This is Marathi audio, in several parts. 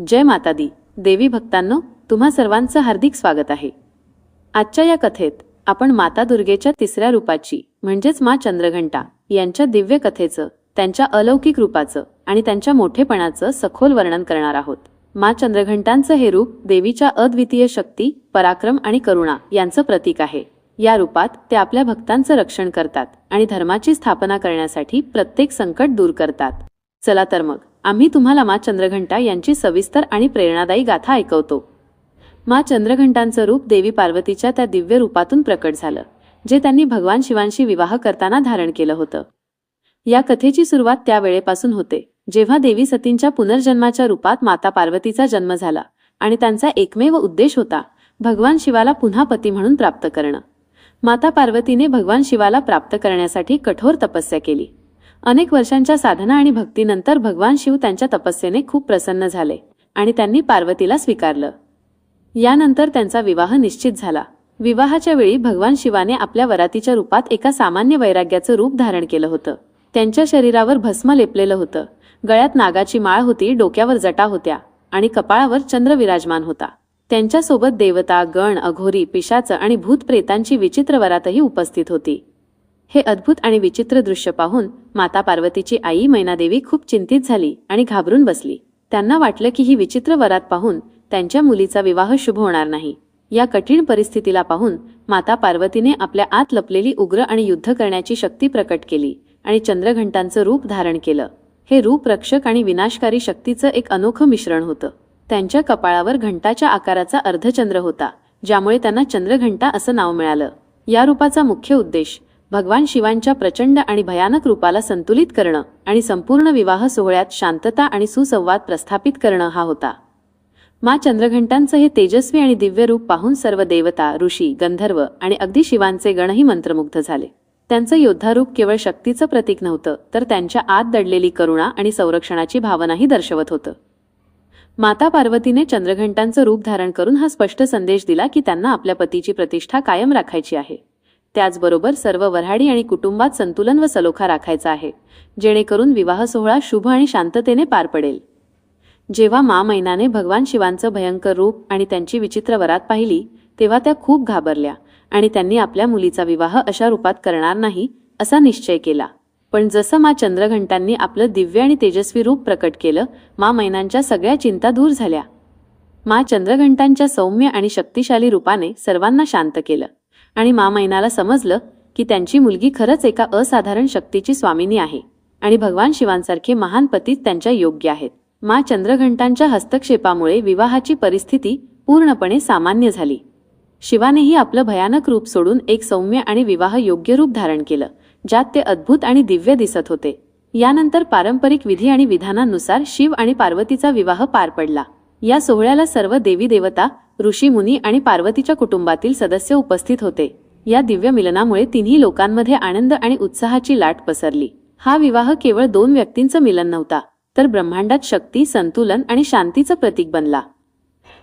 जय माता दी देवी भक्तांनो तुम्हा सर्वांचं हार्दिक स्वागत आहे. आजच्या या कथेत आपण माता दुर्गेच्या तिसऱ्या रूपाची म्हणजेच मा चंद्रघंटा यांच्या दिव्य कथेचं त्यांच्या अलौकिक रूपाचं आणि त्यांच्या मोठेपणाचं सखोल वर्णन करणार आहोत. मा चंद्रघंटांचं हे रूप देवीच्या अद्वितीय शक्ती पराक्रम आणि करुणा यांचं प्रतीक आहे. या रूपात ते आपल्या भक्तांचं रक्षण करतात आणि धर्माची स्थापना करण्यासाठी प्रत्येक संकट दूर करतात. चला तर मग आम्ही तुम्हाला मा चंद्रघंटा यांची सविस्तर आणि प्रेरणादायी गाथा ऐकवतो. मा चंद्रघंटांचं रूप देवी पार्वतीच्या त्या दिव्य रूपातून प्रकट झालं जे त्यांनी भगवान शिवांशी विवाह करताना धारण केलं होतं. या कथेची सुरुवात त्या वेळेपासून होते जेव्हा देवी सतींच्या पुनर्जन्माच्या रूपात माता पार्वतीचा जन्म झाला आणि त्यांचा एकमेव उद्देश होता भगवान शिवाला पुन्हा पती म्हणून प्राप्त करणं. माता पार्वतीने भगवान शिवाला प्राप्त करण्यासाठी कठोर तपस्या केली. अनेक वर्षांच्या साधना आणि भक्तीनंतर भगवान शिव त्यांच्या तपस्येने खूप प्रसन्न झाले आणि त्यांनी पार्वतीला स्वीकारलं. यानंतर त्यांचा विवाह निश्चित झाला. विवाहाच्या वेळी भगवान शिवाने आपल्या वरातीच्या रूपात एका सामान्य वैराग्याचं रूप धारण केलं होतं. त्यांच्या शरीरावर भस्म लेपलेलं होतं. गळ्यात नागाची माळ होती डोक्यावर जटा होत्या आणि कपाळावर चंद्र विराजमान होता. त्यांच्यासोबत देवता गण अघोरी पिशाचं आणि भूतप्रेतांची विचित्र वरातही उपस्थित होती. हे अद्भुत आणि विचित्र दृश्य पाहून माता पार्वतीची आई मैनादेवी खूप चिंतित झाली आणि घाबरून बसली. त्यांना वाटलं की ही विचित्र वरात पाहून त्यांच्या मुलीचा विवाह शुभ होणार नाही. या कठीण परिस्थितीला पाहून माता पार्वतीने आपल्या आत लपलेली उग्र आणि युद्ध करण्याची शक्ती प्रकट केली आणि चंद्रघंटांचं रूप धारण केलं. हे रूप रक्षक आणि विनाशकारी शक्तीचं एक अनोखं मिश्रण होतं. त्यांच्या कपाळावर घंटाच्या आकाराचा अर्धचंद्र होता ज्यामुळे त्यांना चंद्रघंटा असं नाव मिळालं. या रूपाचा मुख्य उद्देश भगवान शिवांच्या प्रचंड आणि भयानक रूपाला संतुलित करणं आणि संपूर्ण विवाह सोहळ्यात शांतता आणि सुसंवाद प्रस्थापित करणं हा होता. मा चंद्रघंटांचं हे तेजस्वी आणि दिव्य रूप पाहून सर्व देवता ऋषी गंधर्व आणि अगदी शिवांचे गणही मंत्रमुग्ध झाले. त्यांचं योद्धारूप केवळ शक्तीचं प्रतीक नव्हतं तर त्यांच्या आत दडलेली करुणा आणि संरक्षणाची भावनाही दर्शवत होतं. माता पार्वतीने चंद्रघंटांचं रूप धारण करून हा स्पष्ट संदेश दिला की त्यांना आपल्या पतीची प्रतिष्ठा कायम राखायची आहे. त्याचबरोबर सर्व वऱ्हाडी आणि कुटुंबात संतुलन व सलोखा राखायचा आहे जेणेकरून विवाह सोहळा शुभ आणि शांततेने पार पडेल. जेव्हा मा मैनाने भगवान शिवांचं भयंकर रूप आणि त्यांची विचित्र वरात पाहिली तेव्हा त्या खूप घाबरल्या आणि त्यांनी आपल्या मुलीचा विवाह अशा रूपात करणार नाही असा निश्चय केला. पण जसं मा चंद्रघंटांनी आपलं दिव्य आणि तेजस्वी रूप प्रकट केलं मा मैनांच्या सगळ्या चिंता दूर झाल्या. मा चंद्रघंटांच्या सौम्य आणि शक्तिशाली रूपाने सर्वांना शांत केलं. आणि मा मैनाला समजलं की त्यांची मुलगी खरंच एका असाधारण शक्तीची स्वामिनी आहे आणि भगवान शिवांसारखे महान पती त्यांच्या योग्य आहेत. मा चंद्रघंटांच्या हस्तक्षेपामुळे विवाहाची परिस्थिती पूर्णपणे सामान्य झाली. शिवानेही आपलं भयानक रूप सोडून एक सौम्य आणि विवाह योग्य रूप धारण केलं ज्यात ते अद्भुत आणि दिव्य दिसत होते. यानंतर पारंपरिक विधी आणि विधानानुसार शिव आणि पार्वतीचा विवाह पार पडला. या सोहळ्याला सर्व देवी देवता ऋषीमुनी आणि पार्वतीच्या कुटुंबातील सदस्य उपस्थित होते. या दिव्य मिलनामुळे तिन्ही लोकांमध्ये आनंद आणि उत्साहाची लाट पसरली. हा विवाह केवळ दोन व्यक्तींचं मिलन नव्हता तर ब्रह्मांडात शक्ती संतुलन आणि शांतीचं प्रतीक बनला.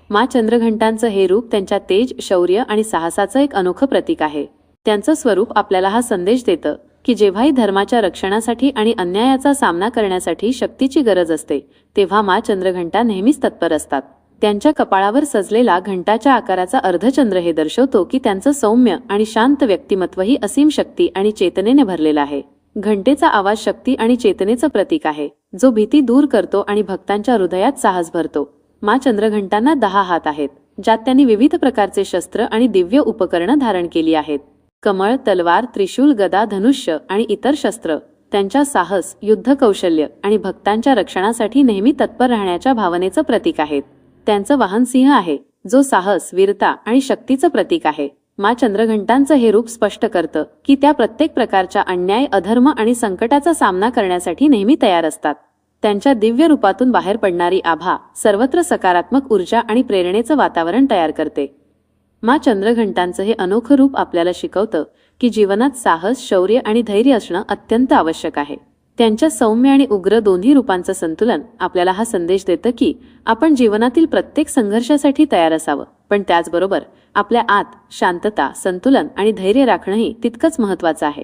मा चंद्रघंटांचं हे रूप त्यांच्या तेज शौर्य आणि साहसाचं एक अनोखं प्रतीक आहे. त्यांचं स्वरूप आपल्याला हा संदेश देतं की जेव्हाही धर्माच्या रक्षणासाठी आणि अन्यायाचा सामना करण्यासाठी शक्तीची गरज असते तेव्हा मा चंद्रघंटा नेहमीच तत्पर असतात. त्यांच्या कपाळावर सजलेला घंटाच्या आकाराचा अर्धचंद्र हे दर्शवतो की त्यांचं सौम्य आणि शांत व्यक्तिमत्वही असीम शक्ती आणि चेतनेने भरलेलं आहे. घंटेचा आवाज शक्ती आणि चेतनेचं प्रतीक आहे जो भीती दूर करतो आणि भक्तांच्या हृदयात साहस भरतो. मा चंद्रघंटांना दहा हात आहेत ज्यात त्यांनी विविध प्रकारचे शस्त्र आणि दिव्य उपकरणं धारण केली आहेत. कमळ तलवार त्रिशूल गदा धनुष्य आणि इतर शस्त्र त्यांच्या साहस युद्ध कौशल्य आणि भक्तांच्या रक्षणासाठी नेहमी तत्पर राहण्याच्या भावनेचं प्रतीक आहेत. त्यांचं वाहन सिंह आहे जो साहस वीरता आणि शक्तीचं प्रतीक आहे. मा चंद्रघंटांचं हे रूप स्पष्ट करतं की त्या प्रत्येक प्रकारच्या अन्याय अधर्म आणि संकटाचा सामना करण्यासाठी नेहमी तयार असतात. त्यांच्या दिव्य रूपातून बाहेर पडणारी आभा सर्वत्र सकारात्मक ऊर्जा आणि प्रेरणेचं वातावरण तयार करते. मा चंद्रघंटांचं हे अनोखं रूप आपल्याला शिकवतं की जीवनात साहस शौर्य आणि धैर्य असणं अत्यंत आवश्यक आहे. त्यांच्या सौम्य आणि उग्र दोन्ही रूपांचं संतुलन आपल्याला हा संदेश देतं की आपण जीवनातील प्रत्येक संघर्षासाठी तयार असावं. पण त्याचबरोबर आपल्या आत शांतता संतुलन आणि धैर्य राखणंही तितकंच महत्वाचं आहे.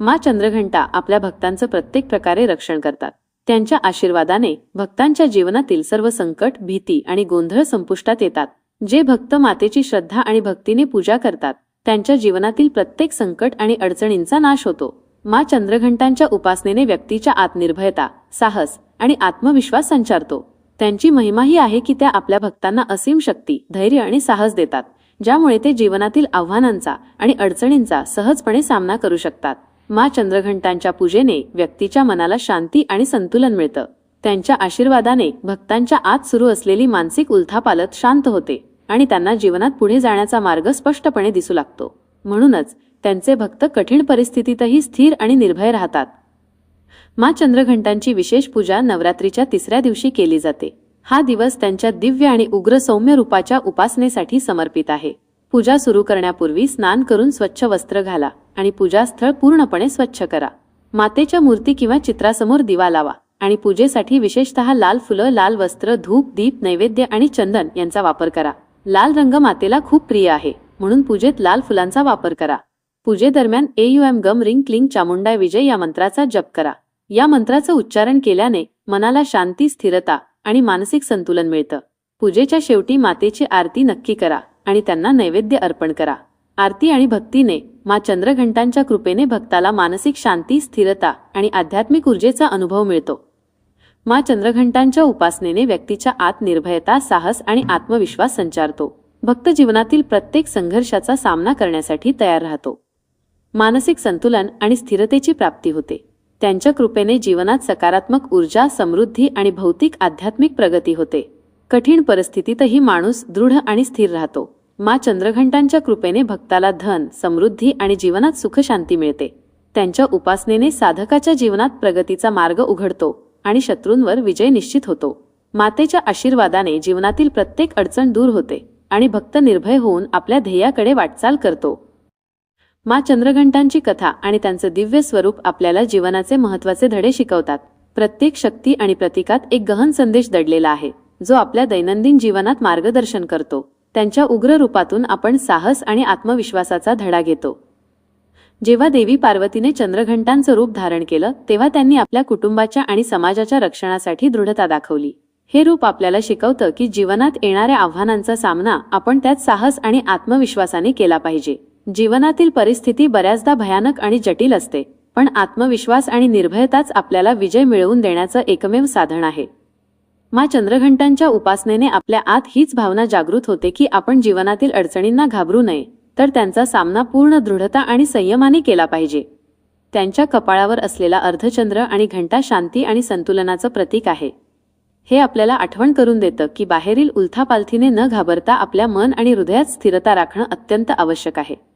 मा चंद्रघंटा आपल्या भक्तांचं प्रत्येक प्रकारे रक्षण करतात. त्यांच्या आशीर्वादाने भक्तांच्या जीवनातील सर्व संकट भीती आणि गोंधळ संपुष्टात येतात. जे भक्त मातेची श्रद्धा आणि भक्तीने पूजा करतात त्यांच्या जीवनातील प्रत्येक संकट आणि अडचणींचा नाश होतो. मा चंद्रघंटांच्या उपासनेने व्यक्तीच्या आत निर्भयता साहस आणि आत्मविश्वास संचारतो. त्यांची महिमा ही आहे की त्या आपल्या भक्तांना असीम शक्ती धैर्य आणि साहस देतात ज्यामुळे ते जीवनातील आव्हानांचा आणि अडचणींचा सहजपणे सामना करू शकतात. मा चंद्रघंटांच्या पूजेने व्यक्तीच्या मनाला शांती आणि संतुलन मिळतं. त्यांच्या आशीर्वादाने भक्तांच्या आत सुरू असलेली मानसिक उलथापालत शांत होते आणि त्यांना जीवनात पुढे जाण्याचा मार्ग स्पष्टपणे दिसू लागतो. म्हणूनच त्यांचे भक्त कठीण परिस्थितीतही स्थिर आणि निर्भय राहतात. मा चंद्रघंटांची विशेष पूजा नवरात्रीच्या तिसऱ्या दिवशी केली जाते. हा दिवस त्यांच्या दिव्य आणि उग्र सौम्य रूपाच्या उपासनेसाठी समर्पित आहे. पूजा सुरू करण्यापूर्वी स्नान करून स्वच्छ वस्त्र घाला आणि पूजास्थळ पूर्णपणे स्वच्छ करा. मातेच्या मूर्ती किंवा चित्रासमोर दिवा लावा आणि पूजेसाठी विशेषतः लाल फुलं लाल वस्त्र धूप दीप नैवेद्य आणि चंदन यांचा वापर करा. लाल रंग मातेला खूप प्रिय आहे म्हणून पूजेत लाल फुलांचा वापर करा. पूजेदरम्यान ए यू एम गम रिंग क्लिंग चामुंडा विजय या मंत्राचा जप करा. या मंत्राचं उच्चारण केल्याने मनाला शांती स्थिरता आणि मानसिक संतुलन मिळतं. पूजेच्या शेवटी मातेची आरती नक्की करा आणि त्यांना नैवेद्य अर्पण करा. आरती आणि भक्तीने मा चंद्रघंटांच्या कृपेने भक्ताला मानसिक शांती स्थिरता आणि आध्यात्मिक ऊर्जेचा अनुभव मिळतो. मा चंद्रघंटांच्या उपासनेने व्यक्तीच्या आत निर्भयता साहस आणि आत्मविश्वास संचारतो. भक्त जीवनातील प्रत्येक संघर्षाचा सामना करण्यासाठी तयार राहतो. मानसिक संतुलन आणि स्थिरतेची प्राप्ती होते. त्यांच्या कृपेने जीवनात सकारात्मक ऊर्जा समृद्धी आणि भौतिक आध्यात्मिक प्रगती होते. कठीण परिस्थितीतही माणूस दृढ आणि स्थिर राहतो. मा चंद्रघंटांच्या कृपेने भक्ताला धन समृद्धी आणि जीवनात सुखशांती मिळते. त्यांच्या उपासनेने साधकाच्या जीवनात प्रगतीचा मार्ग उघडतो आणि शत्रूंवर विजय निश्चित होतो. मातेच्या आशीर्वादाने जीवनातील प्रत्येक अडचण दूर होते आणि भक्त निर्भय होऊन आपल्या ध्येयाकडे वाटचाल करतो. मा चंद्रघंटांची कथा आणि त्यांचं दिव्य स्वरूप आपल्याला जीवनाचे महत्त्वाचे धडे शिकवतात. प्रत्येक शक्ती आणि प्रतिकात एक गहन संदेश दडलेला आहे जो आपल्या दैनंदिन जीवनात मार्गदर्शन करतो. त्यांच्या उग्र रूपातून आपण साहस आणि आत्मविश्वासाचा धडा घेतो. जेव्हा देवी पार्वतीने चंद्रघंटांचं रूप धारण केलं तेव्हा त्यांनी आपल्या कुटुंबाच्या आणि समाजाच्या रक्षणासाठी दृढता दाखवली. हे रूप आपल्याला शिकवतं की जीवनात येणाऱ्या आव्हानांचा सामना आपण त्यात साहस आणि आत्मविश्वासाने केला पाहिजे. जीवनातील परिस्थिती बऱ्याचदा भयानक आणि जटिल असते पण आत्मविश्वास आणि निर्भयताच आपल्याला विजय मिळवून देण्याचं एकमेव साधन आहे. मा चंद्रघंटांच्या उपासनेने आपल्या आत हीच भावना जागृत होते की आपण जीवनातील अडचणींना घाबरू नये तर त्यांचा सामना पूर्ण दृढता आणि संयमाने केला पाहिजे. त्यांच्या कपाळावर असलेला अर्धचंद्र आणि घंटा शांती आणि संतुलनाचं प्रतीक आहे. हे आपल्याला आठवण करून देतं की बाहेरील उलथापालथीने न घाबरता आपल्या मन आणि हृदयात स्थिरता राखणं अत्यंत आवश्यक आहे.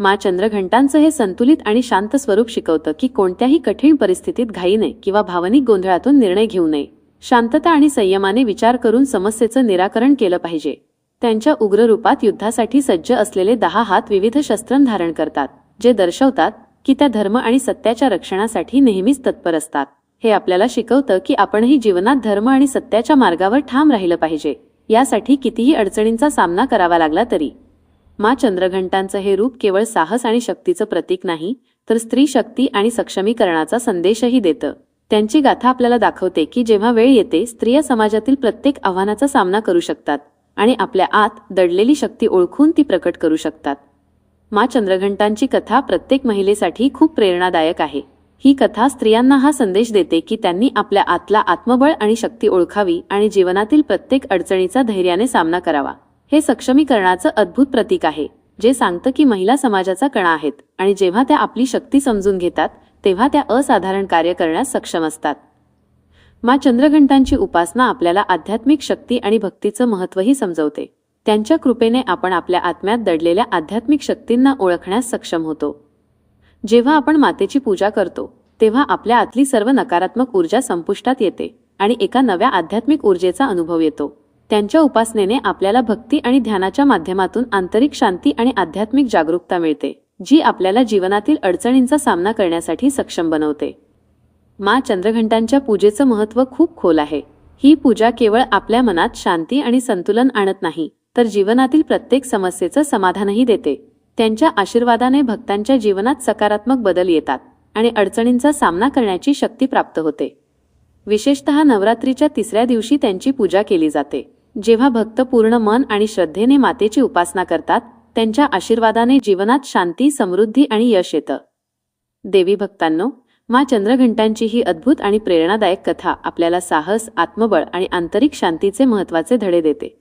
मा चंद्रघंटांचं हे संतुलित आणि शांत स्वरूप शिकवतं की कोणत्याही कठीण परिस्थितीत घाईने किंवा भावनिक गोंधळातून निर्णय घेऊ नये. शांतता आणि संयमाने विचार करून समस्येचं निराकरण केलं पाहिजे. त्यांच्या उग्र रूपात युद्धासाठी सज्ज असलेले दहा हात विविध शस्त्रं धारण करतात जे दर्शवतात की त्या धर्म आणि सत्याच्या रक्षणासाठी नेहमीच तत्पर असतात. हे आपल्याला शिकवतं की आपणही जीवनात धर्म आणि सत्याच्या मार्गावर ठाम राहिलं पाहिजे. यासाठी कितीही अडचणींचा सामना करावा लागला तरी. मा चंद्रघंटांचं हे रूप केवळ साहस आणि शक्तीचं प्रतीक नाही तर स्त्री शक्ती आणि सक्षमीकरणाचा संदेशही देतं. त्यांची गाथा आपल्याला दाखवते की जेव्हा वेळ येते स्त्रिया समाजातील प्रत्येक आव्हानाचा सामना करू शकतात आणि आपल्या आत दडलेली शक्ती ओळखून ती प्रकट करू शकतात. मा चंद्रघंटांची कथा प्रत्येक महिलेसाठी खूप प्रेरणादायक आहे. ही कथा स्त्रियांना हा संदेश देते की त्यांनी आपल्या आतला आत्मबळ आणि शक्ती ओळखावी आणि जीवनातील प्रत्येक अडचणीचा धैर्याने सामना करावा. हे सक्षमीकरणाचं अद्भुत प्रतीक आहे जे सांगतं की महिला समाजाचा कणा आहेत आणि जेव्हा त्या आपली शक्ती समजून घेतात तेव्हा त्या असाधारण कार्य करण्यास सक्षम असतात. मा चंद्रघंटांची उपासना आपल्याला आध्यात्मिक शक्ती आणि भक्तीचं महत्त्वही समजवते. त्यांच्या कृपेने आपण आपल्या आत्म्यात दडलेल्या आध्यात्मिक शक्तींना ओळखण्यास सक्षम होतो. जेव्हा आपण मातेची पूजा करतो तेव्हा आपल्या आतली सर्व नकारात्मक ऊर्जा संपुष्टात येते आणि एका नव्या आध्यात्मिक ऊर्जेचा अनुभव येतो. त्यांच्या उपासनेने आपल्याला भक्ती आणि ध्यानाच्या माध्यमातून आंतरिक शांती आणि आध्यात्मिक जागरूकता मिळते जी आपल्याला जीवनातील अडचणींचा सामना करण्यासाठी सक्षम बनवते. मा चंद्रघंटांच्या पूजेचं महत्त्व खूप खोल आहे. ही पूजा केवळ आपल्या मनात शांती आणि संतुलन आणत नाही तर जीवनातील प्रत्येक समस्येचं समाधानही देते. त्यांच्या आशीर्वादाने भक्तांच्या जीवनात सकारात्मक बदल येतात आणि अडचणींचा सामना करण्याची शक्ती प्राप्त होते. विशेषतः नवरात्रीच्या तिसऱ्या दिवशी त्यांची पूजा केली जाते. जेव्हा भक्त पूर्ण मन आणि श्रद्धेने मातेची उपासना करतात त्यांच्या आशीर्वादाने जीवनात शांती समृद्धी आणि यश येतं. देवी भक्तांनो मा चंद्रघंटांची ही अद्भुत आणि प्रेरणादायक कथा आपल्याला साहस आत्मबळ आणि आंतरिक शांतीचे महत्त्वाचे धडे देते.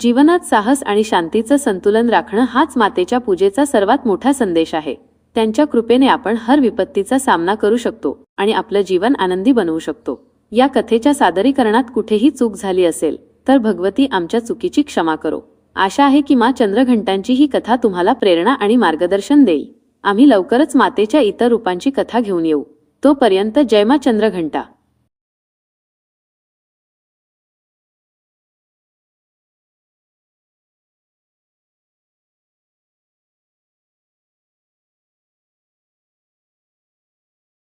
जीवनात साहस आणि शांतीचं संतुलन राखणं हाच मातेच्या पूजेचा सर्वात मोठा संदेश आहे. त्यांच्या कृपेने आपण हर विपत्तीचा सामना करू शकतो आणि आपलं जीवन आनंदी बनवू शकतो. या कथेच्या सादरीकरणात कुठेही चूक झाली असेल तर भगवती आमच्या चुकीची क्षमा करो. आशा आहे की मा चंद्रघंटांची ही कथा तुम्हाला प्रेरणा आणि मार्गदर्शन देईल. आम्ही लवकरच मातेच्या इतर रूपांची कथा घेऊन येऊ. तोपर्यंत जय मा चंद्रघंटा.